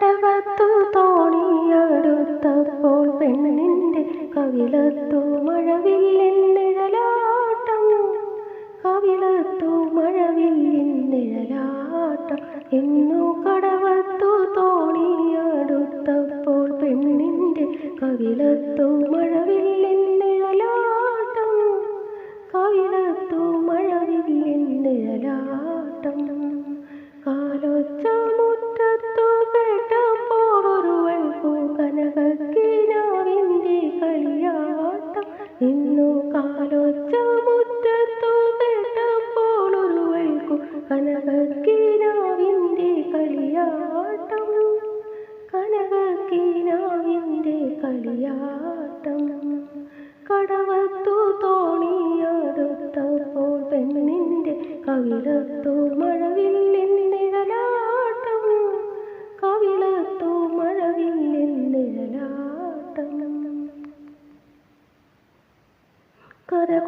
കടവത്തു തോണിയടുത്തപ്പോൾ പെണ്ണിന്റെ കവിലത്തു മഴവില്ലിൻ നിഴലാട്ടം. കവിളത്തു എന്നു കടവത്തു തോണിയടുത്തപ്പോൾ പെണ്ണിന്റെ കവിലത്തു മഴവില്ലിൻ കവിളത്തു കനകക്കിനാവിന്റെ കളിയാട്ടം. കനകക്കിനാവിന്റെ കളിയാട്ടം. കടവത്തു തോണിയടുത്തപ്പോൾ പെണ്ണിന്റെ കവിളത്തു മഴവില്ലിൻ നിഴലാട്ടം. കവിളത്തു മഴവില്ലിൻ നിഴലാട്ടം. കരകൂച്ചെന്നമ്മ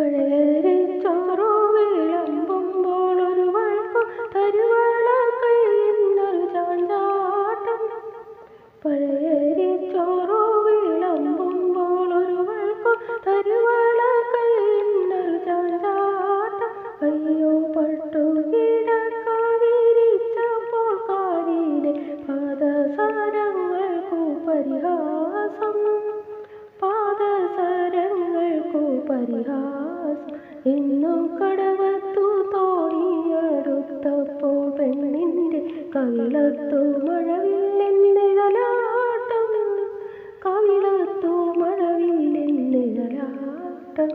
പഴയരി ചോറോ വിളമ്പുമ്പോൾ ഒരു വഴക്കും തരുവള ഇന്നു കടവത്തു തോണിയടുത്തപ്പോൾ പെണ്ണിന്റെ കവിളത്തു മഴവില്ലെന്നിഴലാട്ടം കവിളത്തു മഴവില്ലിൻ നിഴലാട്ടം